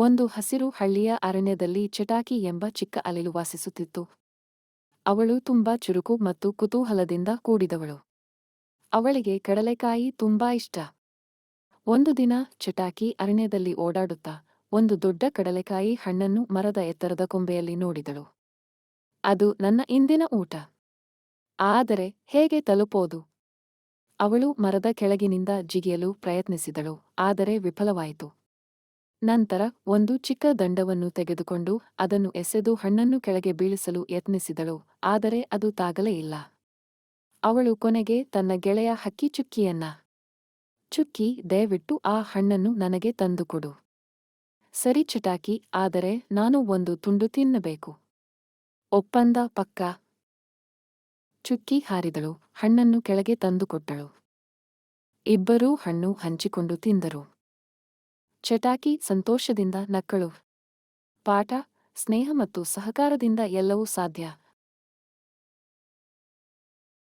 ಒಂದು ಹಸಿರು ಹಳ್ಳಿಯ ಅರಣ್ಯದಲ್ಲಿ ಚಟಾಕಿ ಎಂಬ ಚಿಕ್ಕ ಅಲೆಲು ವಾಸಿಸುತ್ತಿತ್ತು. ಅವಳು ತುಂಬಾ ಚುರುಕು ಮತ್ತು ಕುತೂಹಲದಿಂದ ಕೂಡಿದವಳು. ಅವಳಿಗೆ ಕಡಲೆಕಾಯಿ ತುಂಬಾ ಇಷ್ಟ. ಒಂದು ದಿನ ಚಟಾಕಿ ಅರಣ್ಯದಲ್ಲಿ ಓಡಾಡುತ್ತಾ ಒಂದು ದೊಡ್ಡ ಕಡಲೆಕಾಯಿ ಹಣ್ಣನ್ನು ಮರದ ಎತ್ತರದ ಕೊಂಬೆಯಲ್ಲಿ ನೋಡಿದಳು. ಅದು ನನ್ನ ಇಂದಿನ ಊಟ. ಆದರೆ ಹೇಗೆ ತಲುಪೋದು? ಅವಳು ಮರದ ಕೆಳಗಿನಿಂದ ಜಿಗಿಯಲು ಪ್ರಯತ್ನಿಸಿದಳು, ಆದರೆ ವಿಫಲವಾಯಿತು. ನಂತರ ಒಂದು ಚಿಕ್ಕ ದಂಡವನ್ನು ತೆಗೆದುಕೊಂಡು ಅದನ್ನು ಎಸೆದು ಹಣ್ಣನ್ನು ಕೆಳಗೆ ಬೀಳಿಸಲು ಯತ್ನಿಸಿದಳು, ಆದರೆ ಅದು ತಾಗಲೇ ಇಲ್ಲ. ಅವಳು ಕೊನೆಗೆ ತನ್ನ ಗೆಳೆಯ ಹಕ್ಕಿ ಚುಕ್ಕಿಯನ್ನ, ಚುಕ್ಕಿ, ದಯವಿಟ್ಟು ಆ ಹಣ್ಣನ್ನು ನನಗೆ ತಂದುಕೊಡು ಸರಿ ಚಟಾಕಿ, ಆದರೆ ನಾನು ಒಂದು ತುಂಡು ತಿನ್ನಬೇಕು. ಒಪ್ಪಂದ ಪಕ್ಕ? ಚುಕ್ಕಿ ಹಾರಿದಳು, ಹಣ್ಣನ್ನು ಕೆಳಗೆ ತಂದುಕೊಟ್ಟಳು ಇಬ್ಬರೂ ಹಣ್ಣು ಹಂಚಿಕೊಂಡು ತಿಂದರು. ಚಟಾಕಿ ಸಂತೋಷದಿಂದ ನಕ್ಕಳು. ಪಾಠ ಸ್ನೇಹ ಮತ್ತು ಸಹಕಾರದಿಂದ ಎಲ್ಲವೂ ಸಾಧ್ಯ.